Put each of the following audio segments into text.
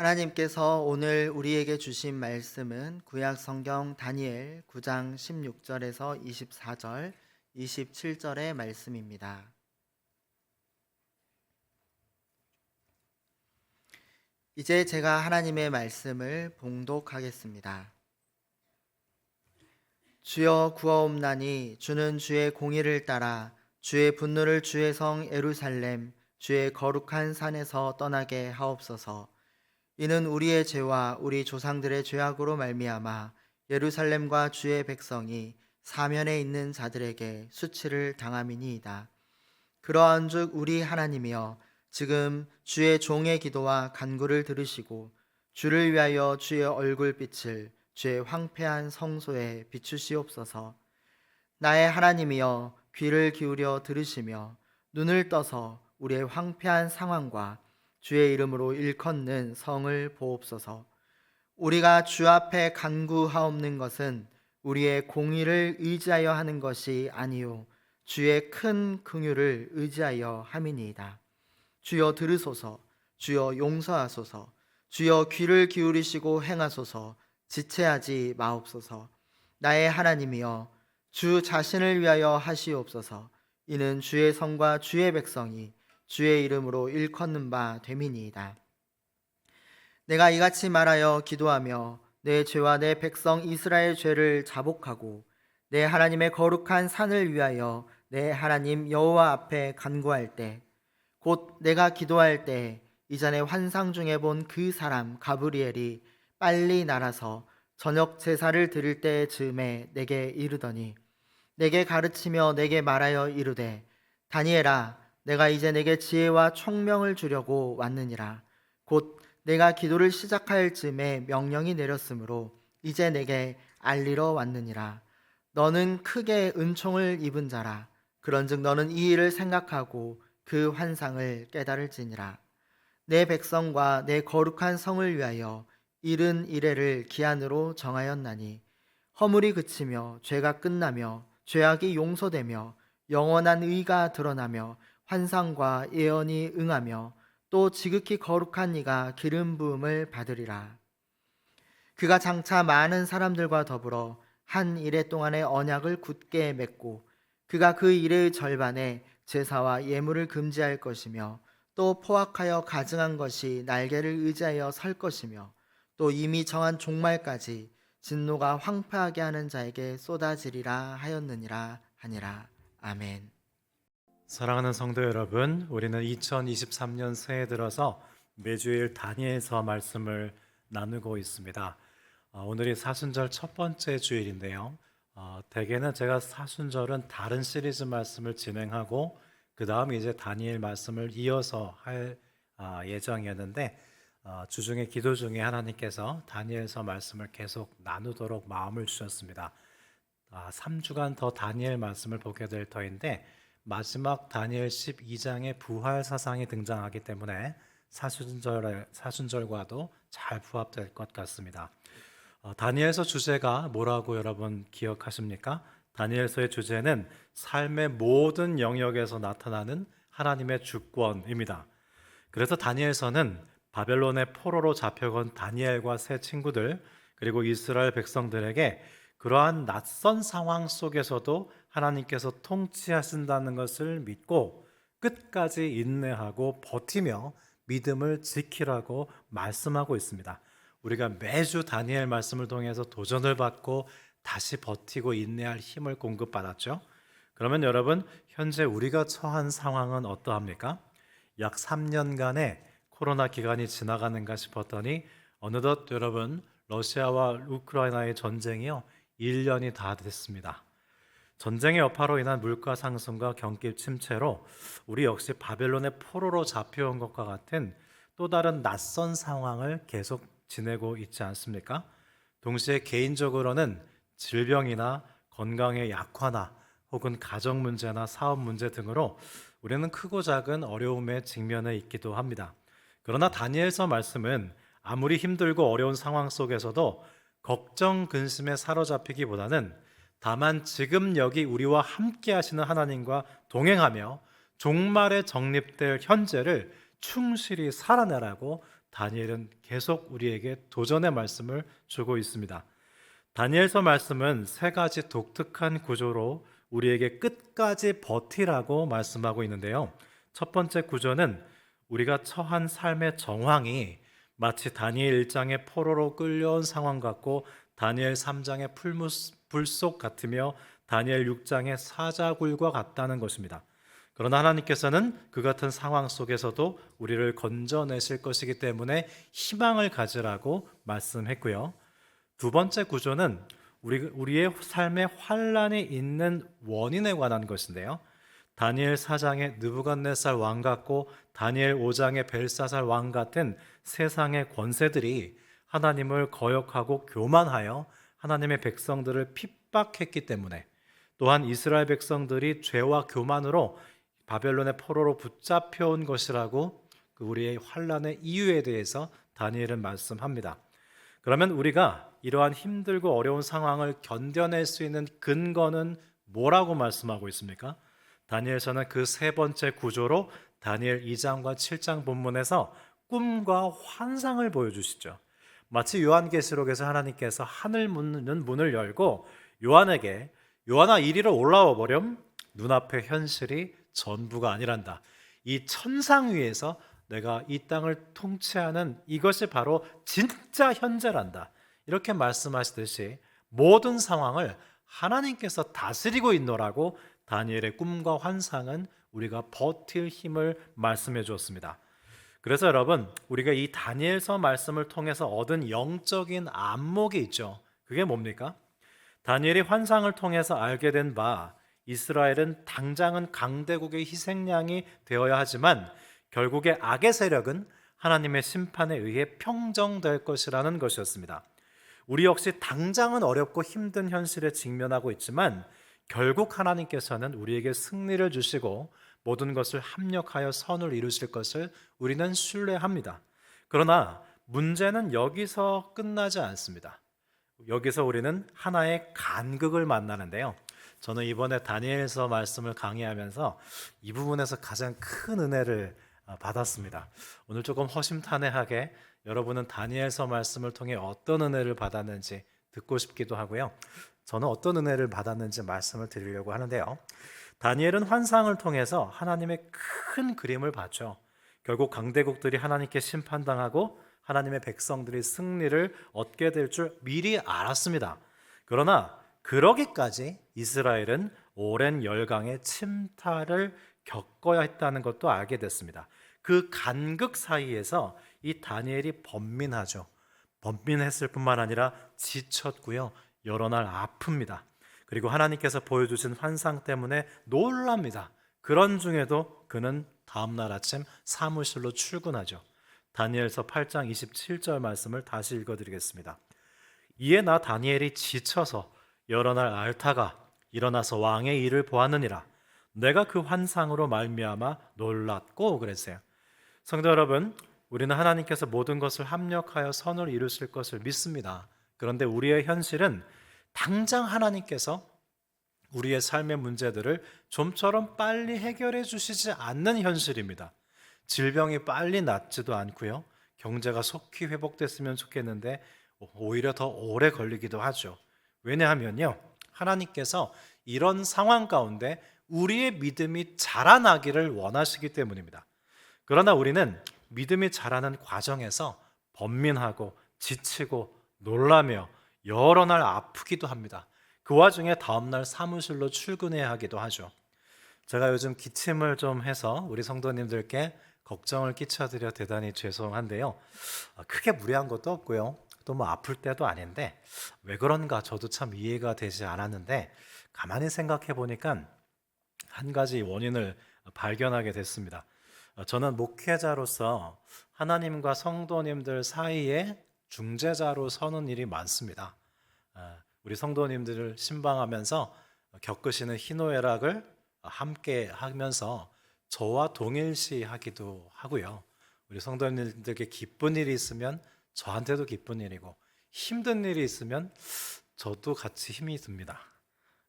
하나님께서 오늘 우리에게 주신 말씀은 구약 성경 다니엘 9장 16절에서 24절, 27절의 말씀입니다. 이제 제가 하나님의 말씀을 봉독하겠습니다. 주여 구하옵나니 주는 주의 공의를 따라 주의 분노를 주의 성 에루살렘 주의 거룩한 산에서 떠나게 하옵소서. 이는 우리의 죄와 우리 조상들의 죄악으로 말미암아 예루살렘과 주의 백성이 사면에 있는 자들에게 수치를 당함이니이다. 그러한즉 우리 하나님이여 지금 주의 종의 기도와 간구를 들으시고 주를 위하여 주의 얼굴빛을 주의 황폐한 성소에 비추시옵소서. 나의 하나님이여 귀를 기울여 들으시며 눈을 떠서 우리의 황폐한 상황과 주의 이름으로 일컫는 성을 보옵소서. 우리가 주 앞에 간구하옵는 것은 우리의 공의를 의지하여 하는 것이 아니요 주의 큰 긍휼을 의지하여 함이니이다. 주여 들으소서, 주여 용서하소서, 주여 귀를 기울이시고 행하소서, 지체하지 마옵소서. 나의 하나님이여, 주 자신을 위하여 하시옵소서. 이는 주의 성과 주의 백성이 주의 이름으로 일컫는 바 됨이니이다. 내가 이같이 말하여 기도하며 내 죄와 내 백성 이스라엘 죄를 자복하고 내 하나님의 거룩한 산을 위하여 내 하나님 여호와 앞에 간구할 때 곧 내가 기도할 때 이전에 환상 중에 본 그 사람 가브리엘이 빨리 날아서 저녁 제사를 드릴 때 즈음에 내게 이르더니 내게 가르치며 내게 말하여 이르되 다니엘아 내가 이제 내게 지혜와 총명을 주려고 왔느니라. 곧 내가 기도를 시작할 즈음에 명령이 내렸으므로 이제 내게 알리러 왔느니라. 너는 크게 은총을 입은 자라. 그런즉 너는 이 일을 생각하고 그 환상을 깨달을지니라. 내 백성과 내 거룩한 성을 위하여 이른 이래를 기한으로 정하였나니 허물이 그치며 죄가 끝나며 죄악이 용서되며 영원한 의가 드러나며 환상과 예언이 응하며 또 지극히 거룩한 이가 기름 부음을 받으리라 그가 장차 많은 사람들과 더불어 한 일해 동안의 언약을 굳게 맺고 그가 그 일의 절반에 제사와 예물을 금지할 것이며 또 포악하여 가증한 것이 날개를 의지하여 설 것이며 또 이미 정한 종말까지 진노가 황폐하게 하는 자에게 쏟아지리라 하였느니라 하니라 아멘. 사랑하는 성도 여러분, 우리는 2023년 새해 들어서 매주일 다니엘서 말씀을 나누고 있습니다. 어, 오늘이 사순절 첫 번째 주일인데요. 어, 대개는 제가 사순절은 다른 시리즈 말씀을 진행하고 그 다음 이제 다니엘 말씀을 이어서 할 아, 예정이었는데 어, 주중에 기도 중에 하나님께서 다니엘서 말씀을 계속 나누도록 마음을 주셨습니다. 아, 3주간 더 다니엘 말씀을 보게 될 터인데 마지막 다니엘 12장의 부활 사상이 등장하기 때문에 사순절 사순절과도 잘 부합될 것 같습니다. 어, 다니엘서 주제가 뭐라고 여러분 기억하십니까? 다니엘서의 주제는 삶의 모든 영역에서 나타나는 하나님의 주권입니다. 그래서 다니엘서는 바벨론의 포로로 잡혀간 다니엘과 세 친구들 그리고 이스라엘 백성들에게 그러한 낯선 상황 속에서도 하나님께서 통치하신다는 것을 믿고 끝까지 인내하고 버티며 믿음을 지키라고 말씀하고 있습니다. 우리가 매주 다니엘 말씀을 통해서 도전을 받고 다시 버티고 인내할 힘을 공급받았죠. 그러면 여러분, 현재 우리가 처한 상황은 어떠합니까? 약 3년간의 코로나 기간이 지나가는가 싶었더니 어느덧 여러분, 러시아와 우크라이나의 전쟁이요. 1년이 다 됐습니다. 전쟁의 여파로 인한 물가 상승과 경기 침체로 우리 역시 바벨론의 포로로 잡혀온 것과 같은 또 다른 낯선 상황을 계속 지내고 있지 않습니까? 동시에 개인적으로는 질병이나 건강의 약화나 혹은 가정 문제나 사업 문제 등으로 우리는 크고 작은 어려움에 직면해 있기도 합니다. 그러나 다니엘서 말씀은 아무리 힘들고 어려운 상황 속에서도 걱정 근심에 사로잡히기보다는 다만 지금 여기 우리와 함께 하시는 하나님과 동행하며 종말에 정립될 현재를 충실히 살아내라고 다니엘은 계속 우리에게 도전의 말씀을 주고 있습니다. 다니엘서 말씀은 세 가지 독특한 구조로 우리에게 끝까지 버티라고 말씀하고 있는데요. 첫 번째 구조는 우리가 처한 삶의 정황이 마치 다니엘 1장의 포로로 끌려온 상황 같고 다니엘 3장의 불속 같으며 다니엘 6장의 사자굴과 같다는 것입니다. 그러나 하나님께서는 그 같은 상황 속에서도 우리를 건져내실 것이기 때문에 희망을 가지라고 말씀했고요. 두 번째 구조는 우리, 우리의 삶에 환란이 있는 원인에 관한 것인데요. 다니엘 4장의 느부갓네살 왕 같고 다니엘 5장의 벨사살 왕 같은 세상의 권세들이 하나님을 거역하고 교만하여 하나님의 백성들을 핍박했기 때문에 또한 이스라엘 백성들이 죄와 교만으로 바벨론의 포로로 붙잡혀온 것이라고 그 우리의 환란의 이유에 대해서 다니엘은 말씀합니다. 그러면 우리가 이러한 힘들고 어려운 상황을 견뎌낼 수 있는 근거는 뭐라고 말씀하고 있습니까? 다니엘서는 그 세 번째 구조로 다니엘 2장과 7장 본문에서 꿈과 환상을 보여주시죠. 마치 요한계시록에서 하나님께서 하늘 문은 문을 열고 요한에게 요한아 이리로 올라와 버렴 눈앞의 현실이 전부가 아니란다. 이 천상 위에서 내가 이 땅을 통치하는 이것이 바로 진짜 현재란다. 이렇게 말씀하시듯이 모든 상황을 하나님께서 다스리고 있노라고 다니엘의 꿈과 환상은 우리가 버틸 힘을 말씀해 주었습니다. 그래서 여러분, 우리가 이 다니엘서 말씀을 통해서 얻은 영적인 안목이 있죠. 그게 뭡니까? 다니엘이 환상을 통해서 알게 된 바, 이스라엘은 당장은 강대국의 희생양이 되어야 하지만 결국에 악의 세력은 하나님의 심판에 의해 평정될 것이라는 것이었습니다. 우리 역시 당장은 어렵고 힘든 현실에 직면하고 있지만 결국 하나님께서는 우리에게 승리를 주시고 모든 것을 합력하여 선을 이루실 것을 우리는 신뢰합니다. 그러나 문제는 여기서 끝나지 않습니다. 여기서 우리는 하나의 간극을 만나는데요. 저는 이번에 다니엘서 말씀을 강의하면서 이 부분에서 가장 큰 은혜를 어, 받았습니다. 오늘 조금 허심탄회하게 여러분은 다니엘서 말씀을 통해 어떤 은혜를 받았는지 듣고 싶기도 하고요. 저는 어떤 은혜를 받았는지 말씀을 드리려고 하는데요. 다니엘은 환상을 통해서 하나님의 큰 그림을 봤죠. 결국 강대국들이 하나님께 심판당하고 하나님의 백성들이 승리를 얻게 될 줄 미리 알았습니다. 그러나 그러기까지 이스라엘은 오랜 열강의 침탈을 겪어야 했다는 것도 알게 됐습니다. 그 간극 사이에서 이 다니엘이 번민하죠. 번민했을 뿐만 아니라 지쳤고요. 여러 날 아픕니다. 그리고 하나님께서 보여주신 환상 때문에 놀랍니다. 그런 중에도 그는 다음 날 아침 사무실로 출근하죠. 다니엘서 8장 27절 말씀을 다시 읽어드리겠습니다. 이에 나 다니엘이 지쳐서 여러 날 앓다가 일어나서 왕의 일을 보았느니라. 내가 그 환상으로 말미암아 놀랐고 그랬어요. 성도 여러분, 우리는 하나님께서 모든 것을 합력하여 선을 이루실 것을 믿습니다. 그런데 우리의 현실은 당장 하나님께서 우리의 삶의 문제들을 좀처럼 빨리 해결해 주시지 않는 현실입니다. 질병이 빨리 낫지도 않고요. 경제가 속히 회복됐으면 좋겠는데 오히려 더 오래 걸리기도 하죠. 왜냐하면요. 하나님께서 이런 상황 가운데 우리의 믿음이 자라나기를 원하시기 때문입니다. 그러나 우리는 믿음이 자라는 과정에서 번민하고 지치고 놀라며 여러 날 아프기도 합니다. 그 와중에 다음날 사무실로 출근해야 하기도 하죠. 제가 요즘 기침을 좀 해서 우리 성도님들께 걱정을 끼쳐드려 대단히 죄송한데요. 아, 크게 무리한 것도 없고요. 또 뭐 아플 때도 아닌데 왜 그런가 저도 참 이해가 되지 않았는데 가만히 생각해 보니까 한 가지 원인을 발견하게 됐습니다. 어, 저는 목회자로서 하나님과 성도님들 사이에 중재자로 서는 일이 많습니다. 아, 우리 성도님들을 신방하면서 겪으시는 희노애락을 함께 하면서 저와 동일시하기도 하고요. 우리 성도님들께 기쁜 일이 있으면 저한테도 기쁜 일이고 힘든 일이 있으면 저도 같이 힘이 듭니다.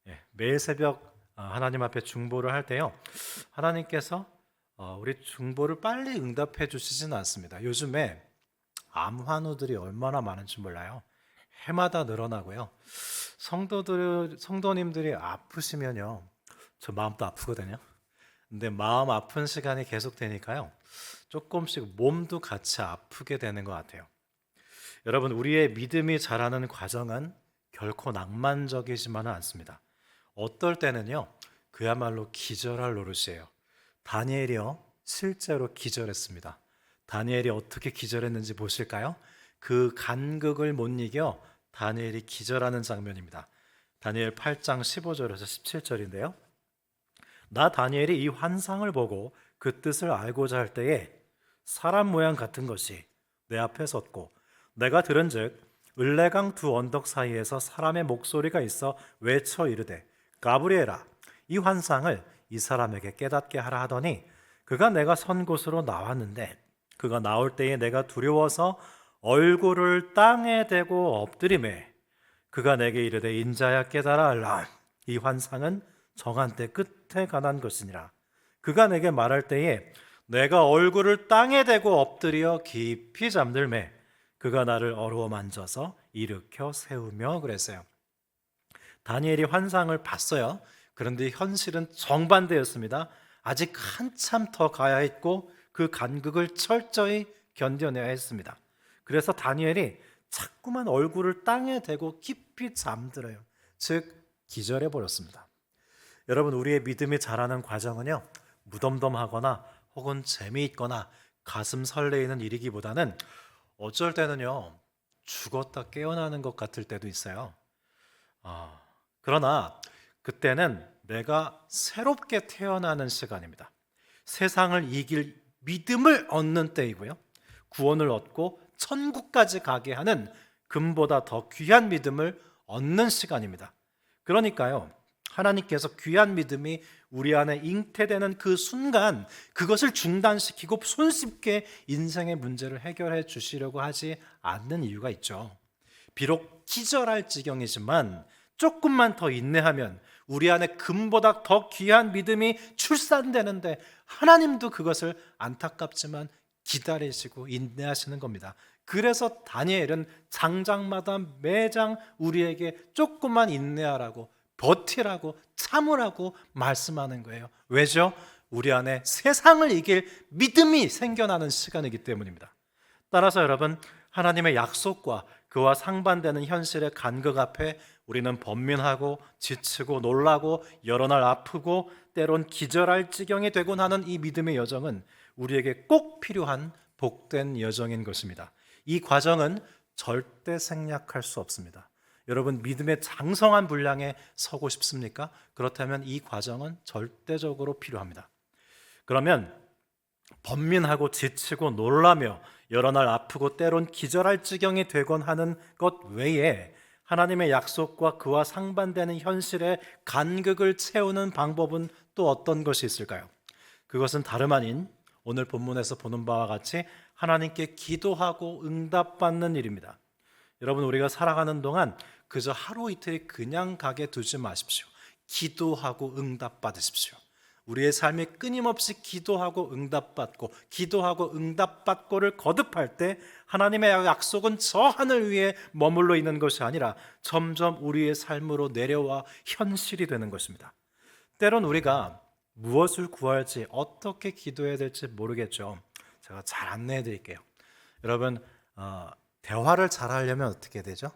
예, 매일 새벽 어, 하나님 앞에 중보를 할 때요. 하나님께서 어, 우리 중보를 빨리 응답해 주시지는 않습니다. 요즘에 암 환우들이 얼마나 많은지 몰라요. 해마다 늘어나고요. 성도들 성도님들이 아프시면요. 저 마음도 아프거든요. 근데 마음 아픈 시간이 계속되니까요. 조금씩 몸도 같이 아프게 되는 것 같아요. 여러분, 우리의 믿음이 자라는 과정은 결코 낭만적이지만은 않습니다. 어떨 때는요, 그야말로 기절할 노릇이에요. 다니엘이요, 실제로 기절했습니다. 다니엘이 어떻게 기절했는지 보실까요? 그 간극을 못 이겨 다니엘이 기절하는 장면입니다. 다니엘 8장 15절에서 17절인데요. 나 다니엘이 이 환상을 보고 그 뜻을 알고자 할 때에 사람 모양 같은 것이 내 앞에 섰고 내가 들은즉 을레강 두 언덕 사이에서 사람의 목소리가 있어 외쳐 이르되 가브리엘아 이 환상을 이 사람에게 깨닫게 하라 하더니 그가 내가 선 곳으로 나왔는데 그가 나올 때에 내가 두려워서 얼굴을 땅에 대고 엎드림에 그가 내게 이르되 인자야 깨달아 알라 이 환상은 정한 때 끝에 관한 것이니라 그가 내게 말할 때에 내가 얼굴을 땅에 대고 엎드려 깊이 잠들매 그가 나를 어루어 만져서 일으켜 세우며 그랬어요. 다니엘이 환상을 봤어요. 그런데 현실은 정반대였습니다. 아직 한참 더 가야 했고 그 간극을 철저히 견뎌내야 했습니다. 그래서 다니엘이 자꾸만 얼굴을 땅에 대고 깊이 잠들어요. 즉 기절해 버렸습니다. 여러분 우리의 믿음이 자라는 과정은요 무덤덤하거나 혹은 재미있거나 가슴 설레이는 일이기보다는 어쩔 때는요 죽었다 깨어나는 것 같을 때도 있어요. 아, 그러나 그때는 내가 새롭게 태어나는 시간입니다. 세상을 이길 믿음을 얻는 때이고요. 구원을 얻고 천국까지 가게 하는 금보다 더 귀한 믿음을 얻는 시간입니다. 그러니까요. 하나님께서 귀한 믿음이 우리 안에 잉태되는 그 순간 그것을 중단시키고 손쉽게 인생의 문제를 해결해 주시려고 하지 않는 이유가 있죠. 비록 기절할 지경이지만 조금만 더 인내하면 우리 안에 금보다 더 귀한 믿음이 출산되는데 하나님도 그것을 안타깝지만 기다리시고 인내하시는 겁니다. 그래서 다니엘은 장장마다 매장 우리에게 조금만 인내하라고 버티라고 참으라고 말씀하는 거예요. 왜죠? 우리 안에 세상을 이길 믿음이 생겨나는 시간이기 때문입니다. 따라서 여러분 하나님의 약속과 그와 상반되는 현실의 간극 앞에 우리는 번민하고 지치고 놀라고 여러 날 아프고 때론 기절할 지경이 되곤 하는 이 믿음의 여정은 우리에게 꼭 필요한 복된 여정인 것입니다. 이 과정은 절대 생략할 수 없습니다. 여러분 믿음의 장성한 분량에 서고 싶습니까? 그렇다면 이 과정은 절대적으로 필요합니다. 그러면 번민하고 지치고 놀라며 여러 날 아프고 때론 기절할 지경이 되곤 하는 것 외에 하나님의 약속과 그와 상반되는 현실의 간극을 채우는 방법은 또 어떤 것이 있을까요? 그것은 다름 아닌 오늘 본문에서 보는 바와 같이 하나님께 기도하고 응답받는 일입니다. 여러분 우리가 살아가는 동안 그저 하루 이틀 그냥 가게 두지 마십시오. 기도하고 응답받으십시오. 우리의 삶이 끊임없이 기도하고 응답받고 기도하고 응답받고를 거듭할 때 하나님의 약속은 저 하늘 위에 머물러 있는 것이 아니라 점점 우리의 삶으로 내려와 현실이 되는 것입니다. 때론 우리가 무엇을 구할지 어떻게 기도해야 될지 모르겠죠. 제가 잘 안내해 드릴게요. 여러분 어, 대화를 잘 하려면 어떻게 되죠?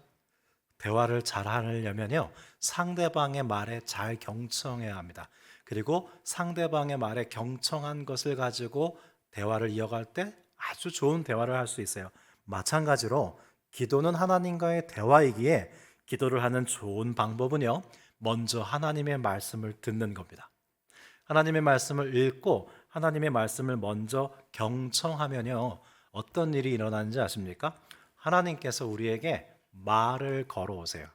대화를 잘 하려면요 상대방의 말에 잘 경청해야 합니다. 그리고 상대방의 말에 경청한 것을 가지고 대화를 이어갈 때 아주 좋은 대화를 할 수 있어요. 마찬가지로 기도는 하나님과의 대화이기에 기도를 하는 좋은 방법은요 먼저 하나님의 말씀을 듣는 겁니다. 하나님의 말씀을 읽고 하나님의 말씀을 먼저 경청하면요 어떤 일이 일어나는지 아십니까? 하나님께서 우리에게 말을 걸어오세요.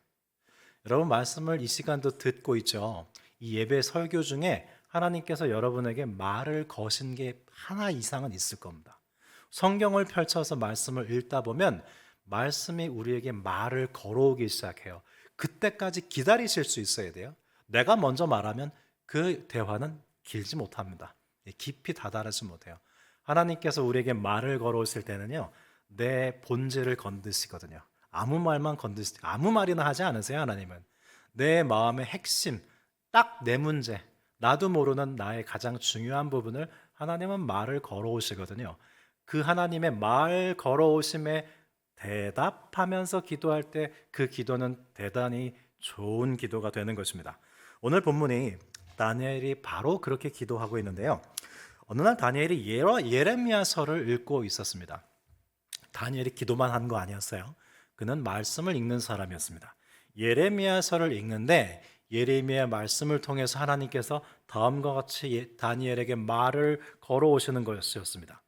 여러분 말씀을 이 시간도 듣고 있죠. 이 예배 설교 중에 하나님께서 여러분에게 말을 거신 게 하나 이상은 있을 겁니다. 성경을 펼쳐서 말씀을 읽다 보면 말씀이 우리에게 말을 걸어오기 시작해요. 그때까지 기다리실 수 있어야 돼요. 내가 먼저 말하면 그 대화는 길지 못합니다. 깊이 다다르지 못해요. 하나님께서 우리에게 말을 걸어오실 때는요. 내 본질을 건드시거든요. 아무 말만 건드시 아무 말이나 하지 않으세요, 하나님은. 내 마음의 핵심, 딱 내 문제, 나도 모르는 나의 가장 중요한 부분을 하나님은 말을 걸어오시거든요. 그 하나님의 말 걸어오심에 대답하면서 기도할 때 그 기도는 대단히 좋은 기도가 되는 것입니다. 오늘 본문이 다니엘이 바로 그렇게 기도하고 있는데요. 어느 날 다니엘이 예레- 예레미야서를 읽고 있었습니다. 다니엘이 기도만 한 거 아니었어요. 그는 말씀을 읽는 사람이었습니다. 예레미야서를 읽는데 예레미야 말씀을 통해서 하나님께서 다음과 같이 예- 다니엘에게 말을 걸어오시는 것이었습니다.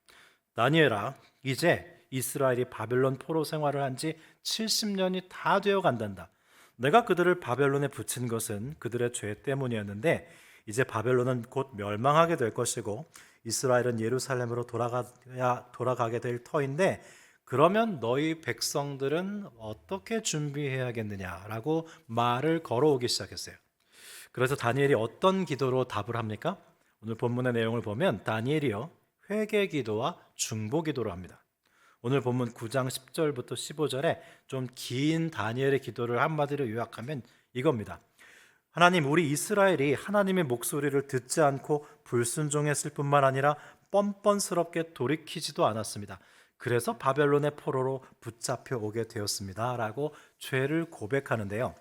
다니엘아, 이제 이스라엘이 바벨론 포로 생활을 한 지 70년이 다 되어 간단다. 내가 그들을 바벨론에 붙인 것은 그들의 죄 때문이었는데 이제 바벨론은 곧 멸망하게 될 것이고 이스라엘은 예루살렘으로 돌아가야 돌아가게 될 터인데 그러면 너희 백성들은 어떻게 준비해야겠느냐라고 말을 걸어오기 시작했어요. 그래서 다니엘이 어떤 기도로 답을 합니까? 오늘 본문의 내용을 보면 다니엘이요 회개 기도와 중보 기도를 합니다. 오늘 본문 9장 10절부터 15절에 좀 긴 다니엘의 기도를 한마디로 요약하면 이겁니다. 하나님, 우리 이스라엘이 하나님의 목소리를 듣지 않고 불순종했을 뿐만 아니라 뻔뻔스럽게 돌이키지도 않았습니다. 그래서 바벨론의 포로로 붙잡혀 오게 되었습니다라고 죄를 고백하는데요.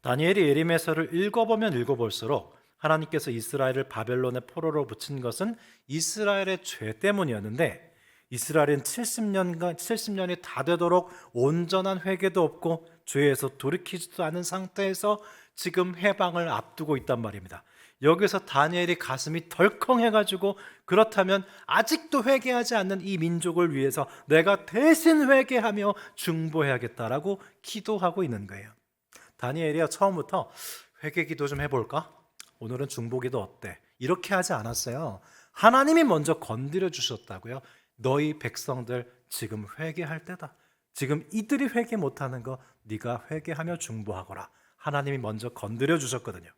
다니엘이 예리메서를 읽어보면 읽어볼수록 하나님께서 이스라엘을 바벨론의 포로로 붙인 것은 이스라엘의 죄 때문이었는데 이스라엘은 70년간 70년이 다 되도록 온전한 회개도 없고 죄에서 돌이키지도 않은 상태에서 지금 해방을 앞두고 있단 말입니다. 여기서 다니엘이 가슴이 덜컹해가지고 그렇다면 아직도 회개하지 않는 이 민족을 위해서 내가 대신 회개하며 중보해야겠다라고 기도하고 있는 거예요. 다니엘이야 처음부터 회개 기도 좀 해볼까? 오늘은 중보 기도 어때? 이렇게 하지 않았어요. 하나님이 먼저 건드려 주셨다고요. 너희 백성들 지금 회개할 때다. 지금 이들이 회개 못하는 거 네가 회개하며 중보하거라. 하나님이 먼저 건드려 주셨거든요.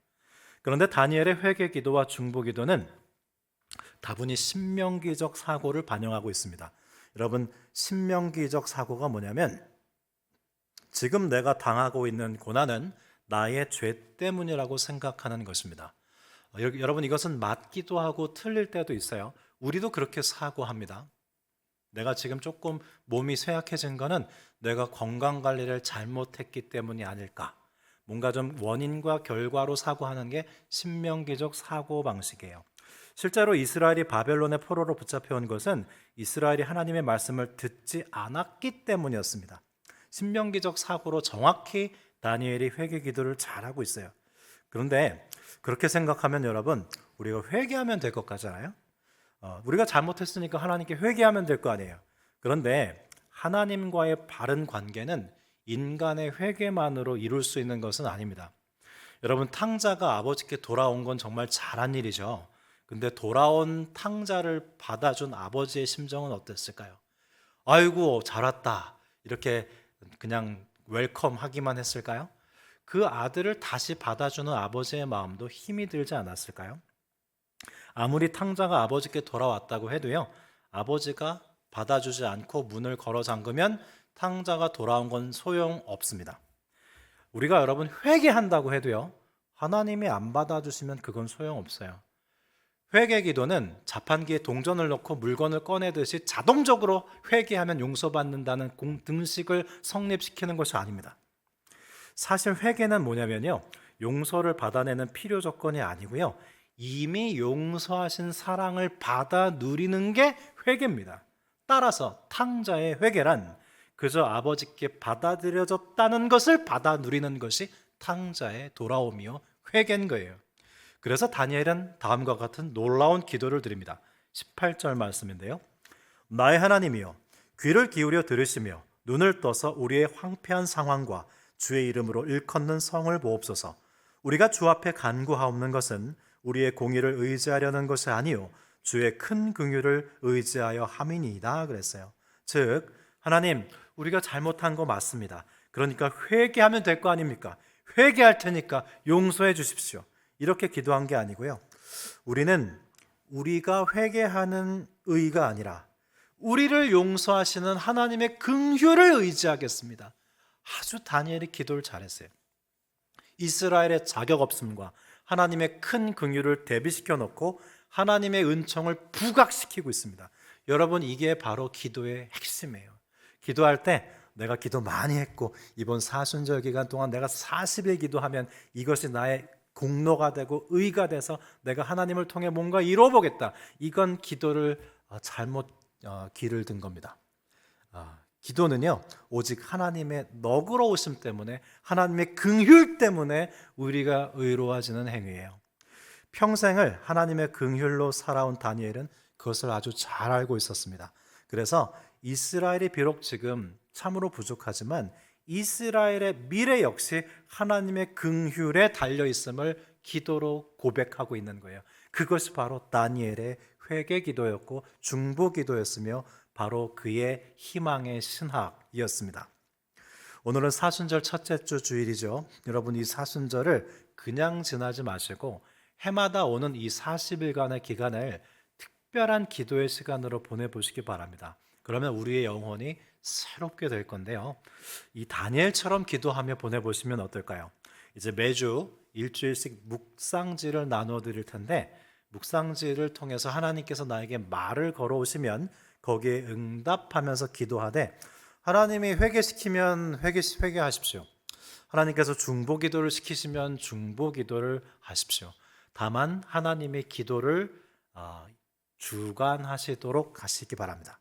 그런데 다니엘의 회개 기도와 중보 기도는 다분히 신명기적 사고를 반영하고 있습니다. 여러분 신명기적 사고가 뭐냐면 지금 내가 당하고 있는 고난은 나의 죄 때문이라고 생각하는 것입니다. 어, 여- 여러분 이것은 맞기도 하고 틀릴 때도 있어요. 우리도 그렇게 사고합니다. 내가 지금 조금 몸이 쇠약해진 거는 내가 건강 관리를 잘못했기 때문이 아닐까. 뭔가 좀 원인과 결과로 사고하는 게 신명기적 사고 방식이에요. 실제로 이스라엘이 바벨론의 포로로 붙잡혀 온 것은 이스라엘이 하나님의 말씀을 듣지 않았기 때문이었습니다. 신명기적 사고로 정확히 다니엘이 회개 기도를 잘하고 있어요. 그런데 그렇게 생각하면 여러분 우리가 회개하면 될 것 같잖아요. 어, 우리가 잘못했으니까 하나님께 회개하면 될 거 아니에요. 그런데 하나님과의 바른 관계는 인간의 회개만으로 이룰 수 있는 것은 아닙니다. 여러분 탕자가 아버지께 돌아온 건 정말 잘한 일이죠. 근데 돌아온 탕자를 받아준 아버지의 심정은 어땠을까요? 아이고 잘 왔다 이렇게 그냥 웰컴 하기만 했을까요? 그 아들을 다시 받아주는 아버지의 마음도 힘이 들지 않았을까요? 아무리 탕자가 아버지께 돌아왔다고 해도요, 아버지가 받아주지 않고 문을 걸어 잠그면 탕자가 돌아온 건 소용 없습니다. 우리가 여러분 회개한다고 해도요, 하나님이 안 받아주시면 그건 소용 없어요. 회개 기도는 자판기에 동전을 넣고 물건을 꺼내듯이 자동적으로 회개하면 용서받는다는 공- 등식을 성립시키는 것이 아닙니다. 사실 회개는 뭐냐면요. 용서를 받아내는 필요 조건이 아니고요. 이미 용서하신 사랑을 받아 누리는 게 회개입니다. 따라서 탕자의 회개란 그저 아버지께 받아들여졌다는 것을 받아 누리는 것이 탕자의 돌아옴이요 회개인 거예요. 그래서 다니엘은 다음과 같은 놀라운 기도를 드립니다. 18절 말씀인데요. 나의 하나님이여 귀를 기울여 들으시며 눈을 떠서 우리의 황폐한 상황과 주의 이름으로 일컫는 성을 보옵소서. 우리가 주 앞에 간구하옵는 것은 우리의 공의를 의지하려는 것이 아니요 주의 큰 긍휼을 의지하여 함이니이다 그랬어요. 즉 하나님 우리가 잘못한 거 맞습니다. 그러니까 회개하면 될 거 아닙니까? 회개할 테니까 용서해 주십시오. 이렇게 기도한 게 아니고요. 우리는 우리가 회개하는 의가 아니라 우리를 용서하시는 하나님의 긍휼을 의지하겠습니다. 아주 다니엘이 기도를 잘했어요. 이스라엘의 자격 없음과 하나님의 큰 긍휼을 대비시켜 놓고 하나님의 은총을 부각시키고 있습니다. 여러분 이게 바로 기도의 핵심이에요. 기도할 때 내가 기도 많이 했고 이번 사순절 기간 동안 내가 40일 기도하면 이것이 나의 공로가 되고 의가 돼서 내가 하나님을 통해 뭔가 이루어 보겠다. 이건 기도를 어, 잘못 어, 길을 든 겁니다. 아, 기도는요 오직 하나님의 너그러우심 때문에 하나님의 긍휼 때문에 우리가 의로워지는 행위예요. 평생을 하나님의 긍휼로 살아온 다니엘은 그것을 아주 잘 알고 있었습니다. 그래서 이스라엘이 비록 지금 참으로 부족하지만 이스라엘의 미래 역시 하나님의 긍휼에 달려 있음을 기도로 고백하고 있는 거예요. 그것이 바로 다니엘의 회개 기도였고 중보 기도였으며 바로 그의 희망의 신학이었습니다. 오늘은 사순절 첫째 주 주일이죠. 여러분 이 사순절을 그냥 지나지 마시고 해마다 오는 이 40일간의 기간을 특별한 기도의 시간으로 보내 보시기 바랍니다. 그러면 우리의 영혼이 새롭게 될 건데요. 이 다니엘처럼 기도하며 보내 보시면 어떨까요? 이제 매주 일주일씩 묵상지를 나눠 드릴 텐데 묵상지를 통해서 하나님께서 나에게 말을 걸어 오시면 거기에 응답하면서 기도하되 하나님이 회개시키면 회개 회개하십시오. 하나님께서 중보 기도를 시키시면 중보 기도를 하십시오. 다만 하나님의 기도를 아, 주관하시도록 하시기 바랍니다.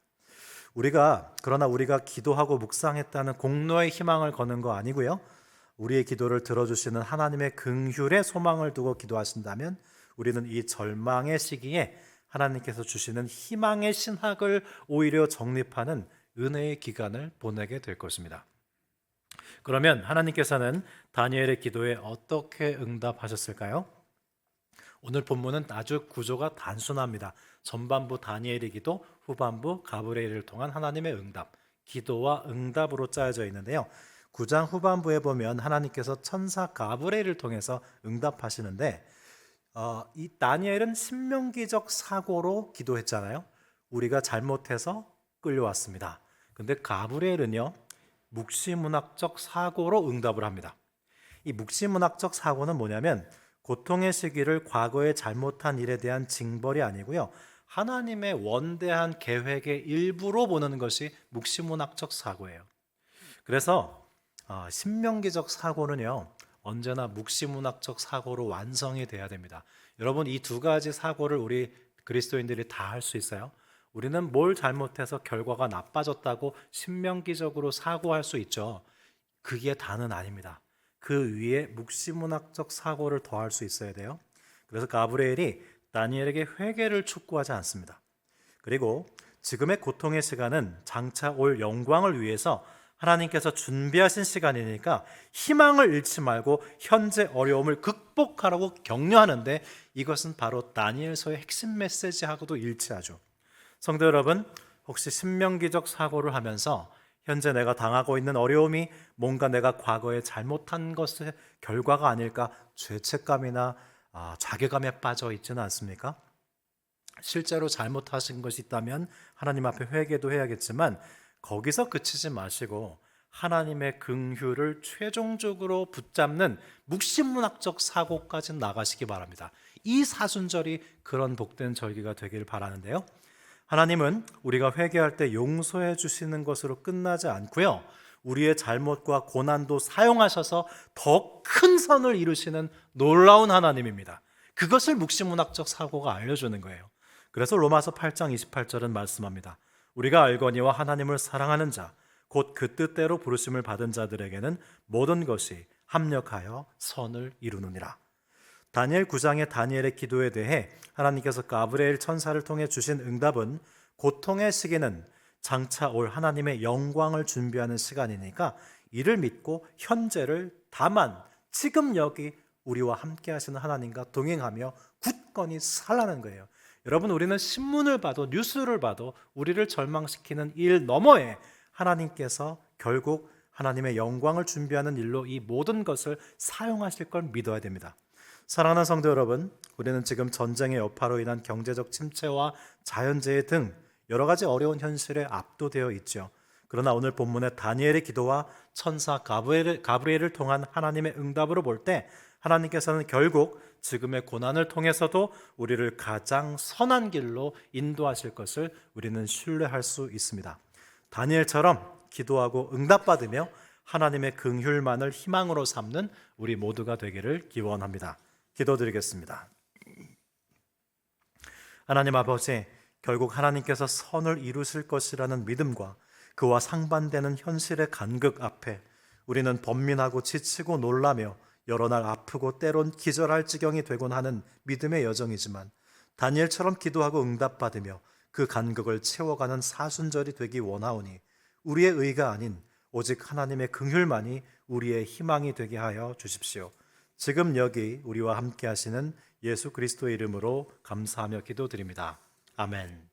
우리가 그러나 우리가 기도하고 묵상했다는 공로의 희망을 거는 거 아니고요. 우리의 기도를 들어주시는 하나님의 긍휼의 소망을 두고 기도하신다면 우리는 이 절망의 시기에 하나님께서 주시는 희망의 신학을 오히려 정립하는 은혜의 기간을 보내게 될 것입니다. 그러면 하나님께서는 다니엘의 기도에 어떻게 응답하셨을까요? 오늘 본문은 아주 구조가 단순합니다. 전반부 다니엘의 기도, 후반부 가브리엘을 통한 하나님의 응답, 기도와 응답으로 짜여져 있는데요. 9장 후반부에 보면 하나님께서 천사 가브리엘을 통해서 응답하시는데 어, 이 다니엘은 신명기적 사고로 기도했잖아요. 우리가 잘못해서 끌려왔습니다. 근데 가브리엘은요. 묵시문학적 사고로 응답을 합니다. 이 묵시문학적 사고는 뭐냐면 고통의 시기를 과거에 잘못한 일에 대한 징벌이 아니고요. 하나님의 원대한 계획의 일부로 보는 것이 묵시문학적 사고예요. 그래서 어, 신명기적 사고는요. 언제나 묵시문학적 사고로 완성이 돼야 됩니다. 여러분 이 두 가지 사고를 우리 그리스도인들이 다 할 수 있어요. 우리는 뭘 잘못해서 결과가 나빠졌다고 신명기적으로 사고할 수 있죠. 그게 다는 아닙니다. 그 위에 묵시문학적 사고를 더할 수 있어야 돼요. 그래서 가브리엘이 다니엘에게 회개를 촉구하지 않습니다. 그리고 지금의 고통의 시간은 장차 올 영광을 위해서 하나님께서 준비하신 시간이니까 희망을 잃지 말고 현재 어려움을 극복하라고 격려하는데 이것은 바로 다니엘서의 핵심 메시지하고도 일치하죠. 성도 여러분, 혹시 신명기적 사고를 하면서 현재 내가 당하고 있는 어려움이 뭔가 내가 과거에 잘못한 것의 결과가 아닐까 죄책감이나 아, 자괴감에 빠져 있지는 않습니까? 실제로 잘못하신 것이 있다면 하나님 앞에 회개도 해야겠지만 거기서 그치지 마시고 하나님의 긍휼을 최종적으로 붙잡는 묵신문학적 사고까지 나가시기 바랍니다. 이 사순절이 그런 복된 절기가 되길 바라는데요. 하나님은 우리가 회개할 때 용서해 주시는 것으로 끝나지 않고요. 우리의 잘못과 고난도 사용하셔서 더 큰 선을 이루시는 놀라운 하나님입니다. 그것을 묵시문학적 사고가 알려주는 거예요. 그래서 로마서 8장 28절은 말씀합니다. 우리가 알거니와 하나님을 사랑하는 자, 곧 그 뜻대로 부르심을 받은 자들에게는 모든 것이 합력하여 선을 이루느니라. 다니엘 9장의 다니엘의 기도에 대해 하나님께서 가브리엘 천사를 통해 주신 응답은 고통의 시기는 장차 올 하나님의 영광을 준비하는 시간이니까 이를 믿고 현재를 다만 지금 여기 우리와 함께 하시는 하나님과 동행하며 굳건히 살라는 거예요. 여러분 우리는 신문을 봐도 뉴스를 봐도 우리를 절망시키는 일 너머에 하나님께서 결국 하나님의 영광을 준비하는 일로 이 모든 것을 사용하실 걸 믿어야 됩니다. 사랑하는 성도 여러분, 우리는 지금 전쟁의 여파로 인한 경제적 침체와 자연재해 등 여러 가지 어려운 현실에 압도되어 있죠. 그러나 오늘 본문의 다니엘의 기도와 천사 가브리엘을, 가브리엘을 통한 하나님의 응답으로 볼 때 하나님께서는 결국 지금의 고난을 통해서도 우리를 가장 선한 길로 인도하실 것을 우리는 신뢰할 수 있습니다. 다니엘처럼 기도하고 응답받으며 하나님의 긍휼만을 희망으로 삼는 우리 모두가 되기를 기원합니다. 기도드리겠습니다. 하나님 아버지, 결국 하나님께서 선을 이루실 것이라는 믿음과 그와 상반되는 현실의 간극 앞에 우리는 번민하고 지치고 놀라며 여러 날 아프고 때론 기절할 지경이 되곤 하는 믿음의 여정이지만 다니엘처럼 기도하고 응답받으며 그 간극을 채워가는 사순절이 되기 원하오니 우리의 의가 아닌 오직 하나님의 긍휼만이 우리의 희망이 되게 하여 주십시오. 지금 여기 우리와 함께 하시는 예수 그리스도의 이름으로 감사하며 기도드립니다. 아멘.